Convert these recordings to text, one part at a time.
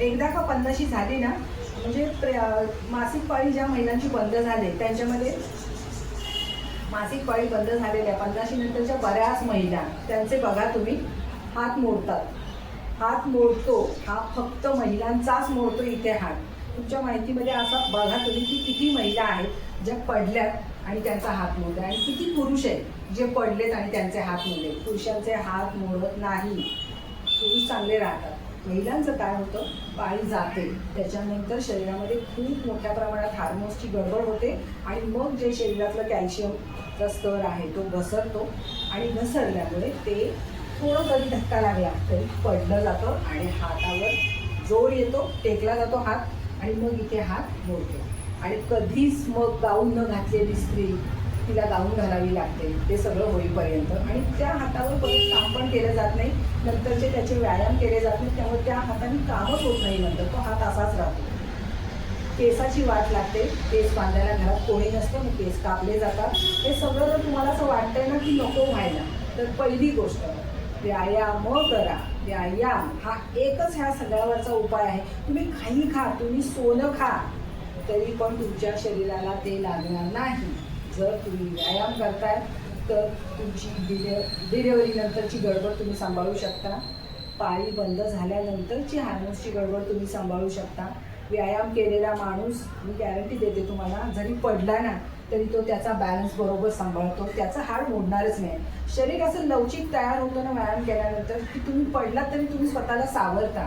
एकदा का पन्नाशी झाली ना म्हणजे मासिक पाळी ज्या महिलांची बंद झाले त्यांच्यामध्ये मासिक पाळी बंद झालेल्या पन्नाशी नंतरच्या बऱ्याच महिला त्यांचे बघा तुम्ही हात मोडतात. हात मोडतो हा फक्त महिलांचाच मोडतो इथे हात. तुमच्या माहितीमध्ये असा बघा तुम्ही की किती महिला आहेत ज्या पडल्यात आणि त्यांचा हात मोडला. आणि किती पुरुष आहेत जे पडलेत आणि त्यांचे हात मोडले. पुरुषांचे हात मोडत नाही. पुरुष चांगले राहतात. महिलांचं काय होतं? पाळी जाते. त्याच्यानंतर शरीरामध्ये खूप मोठ्या प्रमाणात हार्मोन्सची गडबड होते आणि मग जे शरीरातलं कॅल्शियमचा स्तर आहे तो घसरतो आणि घसरल्यामुळे ते थोडं जरी धक्का लागला तरी पडलं जातं आणि हातावर जोर येतो टेकला जातो हात आणि मग इथे हात मोडतो आणि कधीच मग गाऊन न घातलेली स्त्री तिला गाऊन घालावी लागते. ते सगळं होईपर्यंत. आणि त्या हातावर परत काम पण केलं जात नाही. नंतरचे त्याचे व्यायाम केले जात नाही. त्यामुळे त्या हाताने कामच होत नाही नंतर. तो हात असाच राहतो. केसाची वाट लागते. केस बांधायला घरात कोणी नसतं. मग केस कापले जातात. हे सगळं जर तुम्हाला असं वाटतंय ना की नको व्हायला तर पहिली गोष्ट व्यायाम करा. व्यायाम हा एकच ह्या सगळ्यावरचा उपाय आहे. तुम्ही काही खा. तुम्ही सोनं खा. तरी पण तुमच्या शरीराला ते लागणार नाही. जर तुम्ही व्यायाम करताय तर तुमची डिले डिलेवरीनंतरची गडबड तुम्ही सांभाळू शकता. पाळी बंद झाल्यानंतरची हार्मोन्सची गडबड तुम्ही सांभाळू शकता. व्यायाम केलेला माणूस मी गॅरंटी देते तुम्हाला जरी पडला ना तरी तो त्याचा बॅलन्स बरोबर सांभाळतो. त्याचा हाड मोडणारच नाही. शरीर असं लवचिक तयार होतं ना व्यायाम केल्यानंतर की तुम्ही पडलात तरी तुम्ही स्वतःला सावरता.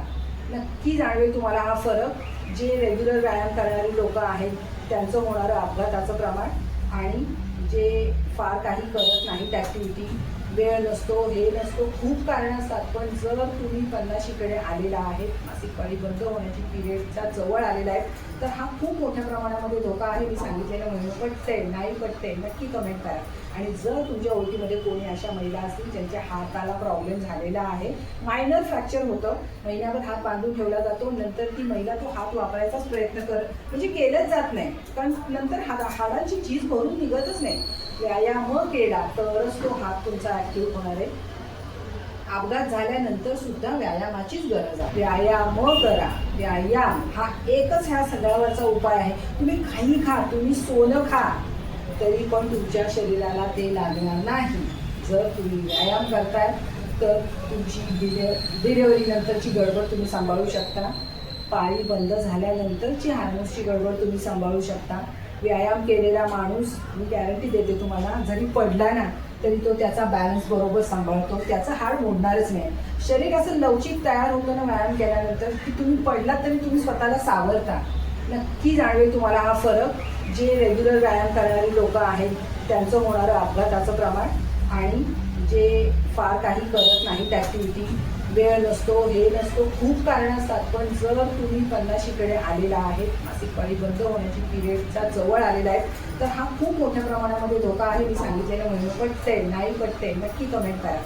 नक्की जाणवेल तुम्हाला हा फरक. जे रेग्युलर व्यायाम करणारी लोक आहेत त्यांचं होणारं अपघाताचं प्रमाण आणि जे फार काही करत नाहीत ॲक्टिव्हिटी वेळ नसतो हे नसतो. खूप कारणं असतात पण जर तुम्ही पन्नाशीकडे आलेला आहे मासिक पाळी बंद होण्याची पिरियडच्या जवळ आलेला आहे तर हा खूप मोठ्या प्रमाणामध्ये धोका आहे मी सांगितलेलं म्हणून. पटते नाही पटते नक्की कमेंट करा. आणि जर तुमच्या ओळखीमध्ये कोणी अशा महिला असतील ज्यांच्या हाताला प्रॉब्लेम झालेला आहे मायनर फ्रॅक्चर होतं महिन्याभर हात बांधून ठेवला जातो नंतर ती महिला तो हात वापरायचाच प्रयत्न कर म्हणजे केलंच जात नाही. कारण नंतर हाडा हाडांची चीज भरून निघतच नाही. व्यायाम केला तरच तो हात तुमचा ॲक्टिव्ह होणार आहे. अपघात झाल्यानंतर सुद्धा व्यायामाचीच गरज आहे. व्यायाम करा. व्यायाम हा एकच ह्या सगळ्यावरचा उपाय आहे. तुम्ही काही खा तुम्ही सोनं खा तरी पण तुमच्या शरीराला ते लागणार नाही. जर तुम्ही व्यायाम करताय तर तुमची डिले डिलेवरीनंतरची गडबड तुम्ही सांभाळू शकता. पाळी बंद झाल्यानंतरची हार्मोन्सची गडबड तुम्ही सांभाळू शकता. व्यायाम केलेला माणूस मी गॅरंटी देते तुम्हाला जरी पडला ना तरी तो त्याचा बॅलन्स बरोबर सांभाळतो. त्याचा हाड मोडणारच नाही. शरीर असं लवचिक तयार होतं ना व्यायाम केल्यानंतर की तुम्ही पडलात तरी तुम्ही स्वतःला सावरता. नक्की जाणवेल तुम्हाला हा फरक. जे रेग्युलर व्यायाम करणारी लोक आहेत त्यांचं होणारं अपघाताचं प्रमाण आणि जे फार काही करत नाहीत ॲक्टिव्हिटी वेळ नसतो हे नसतो खूप कारण असतात. पण जर तुम्ही पन्नाशीकडे आलेला आहे मासिक पाळी बंद होण्याची पिरियडच्या जवळ आलेला आहे तर हा खूप मोठ्या प्रमाणामध्ये धोका आहे मी सांगितलेलं म्हणून. पटते नाही पटते नक्की कमेंट करा.